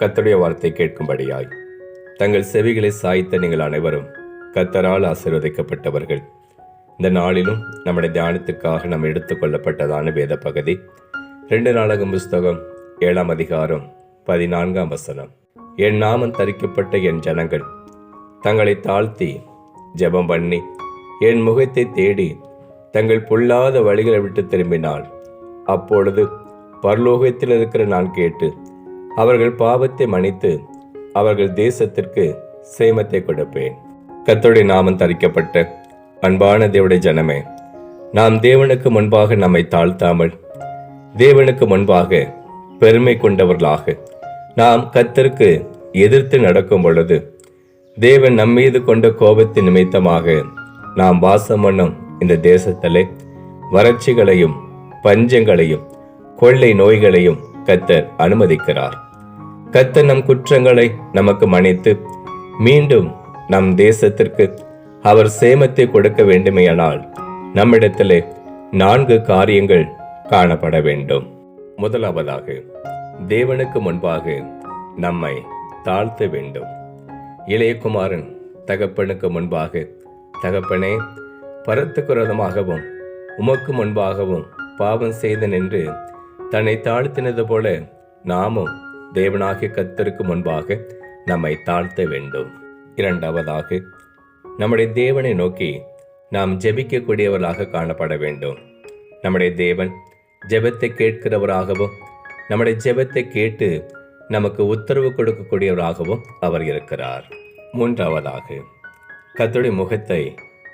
கத்தருடைய வார்த்தை கேட்கும்படியாய். தங்கள் செவிகளை சாய்த்த நீங்கள் அனைவரும் கத்தரால் ஆசீர்வதிக்கப்பட்டவர்கள். இந்த நாளிலும் நம்முடைய தியானத்துக்காக நாம் எடுத்துக்கொள்ளப்பட்டதான வேத பகுதி ரெண்டு நாளகம் புஸ்தகம் ஏழாம் அதிகாரம் பதினான்காம் வசனம். என் நாமம் தரிக்கப்பட்ட என் ஜனங்கள் தங்களை தாழ்த்தி ஜெபம் பண்ணி என் முகத்தை தேடி தங்கள் பொல்லாத வழிகளை விட்டு திரும்பினால் அப்பொழுது பரலோகத்தில் இருக்கிற நான் கேட்டு அவர்கள் பாவத்தை மன்னித்து அவர்கள் தேசத்திற்கு சேமத்தை கொடுப்பேன். கத்தோடைய நாமம் தரிக்கப்பட்ட அன்பான தேவடைய ஜனமே நாம் தேவனுக்கு முன்பாக நம்மை தாழ்த்தாமல் தேவனுக்கு முன்பாக பெருமை கொண்டவர்களாக நாம் கத்தருக்கு எதிர்த்து நடக்கும் பொழுது தேவன் நம்மீது கொண்ட கோபத்தின் நிமித்தமாக நாம் வாசம் பண்ணும் இந்த தேசத்திலே வறட்சிகளையும் பஞ்சங்களையும் கொள்ளை நோய்களையும் கத்தர் அனுமதிக்கிறார். கத்த நம் குற்றங்களை நமக்கு மன்னித்து மீண்டும் நம் தேசத்திற்கு அவர் சேமத்தை கொடுக்க வேண்டுமேயானால் நம்மிடத்திலே நான்கு காரியங்கள் காணப்பட வேண்டும். முதலாவதாக தேவனுக்கு முன்பாக நம்மை தாழ்த்த வேண்டும். இளையகுமாரன் தகப்பனுக்கு முன்பாக தகப்பனே பரத்துக்குரதமாகவும் உமக்கு முன்பாகவும் பாவம் செய்தன் என்று தன்னை தாழ்த்தினது போல நாமும் தேவனாகிய கத்தருக்கு முன்பாக நம்மை தாழ்த்த வேண்டும். இரண்டாவதாக நம்முடைய தேவனை நோக்கி நாம் ஜெபிக்கக்கூடியவர்களாக காணப்பட வேண்டும். நம்முடைய தேவன் ஜெபத்தை கேட்கிறவராகவும் நம்முடைய ஜெபத்தை கேட்டு நமக்கு உத்தரவு கொடுக்கக்கூடியவராகவும் அவர் இருக்கிறார். மூன்றாவதாக கத்துடைய முகத்தை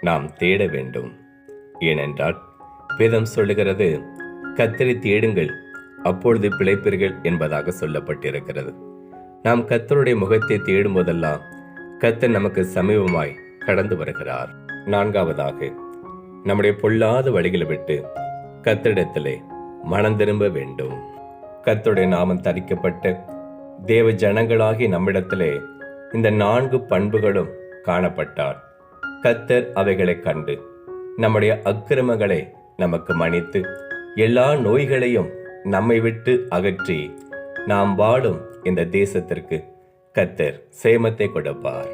நாம் தேட வேண்டும். ஏனென்றால் வேதம் சொல்லுகிறது கத்தரை தேடுங்கள் அப்பொழுது பிழைப்பீர்கள் என்பதாக சொல்லப்பட்டிருக்கிறது. நாம் கத்தருடைய முகத்தை தேடும் போதெல்லாம் கத்தர் நமக்கு சமீபமாய் கடந்து வருகிறார். நான்காவதாக நம்முடைய பொல்லாத வழிகளை விட்டு கத்தரிடத்திலே மனம் திரும்ப வேண்டும். கத்தருடைய நாமம் தரிக்கப்பட்ட தேவ ஜனங்களாகி நம்மிடத்திலே இந்த நான்கு பண்புகளும் காணப்பட்டார். கத்தர் அவைகளை கண்டு நம்முடைய அக்கிரமங்களை நமக்கு மன்னித்து எல்லா நோய்களையும் நம்மை விட்டு அகற்றி நாம் வாழும் இந்த தேசத்திற்கு கத்தர் சேமத்தை கொடுப்பார்.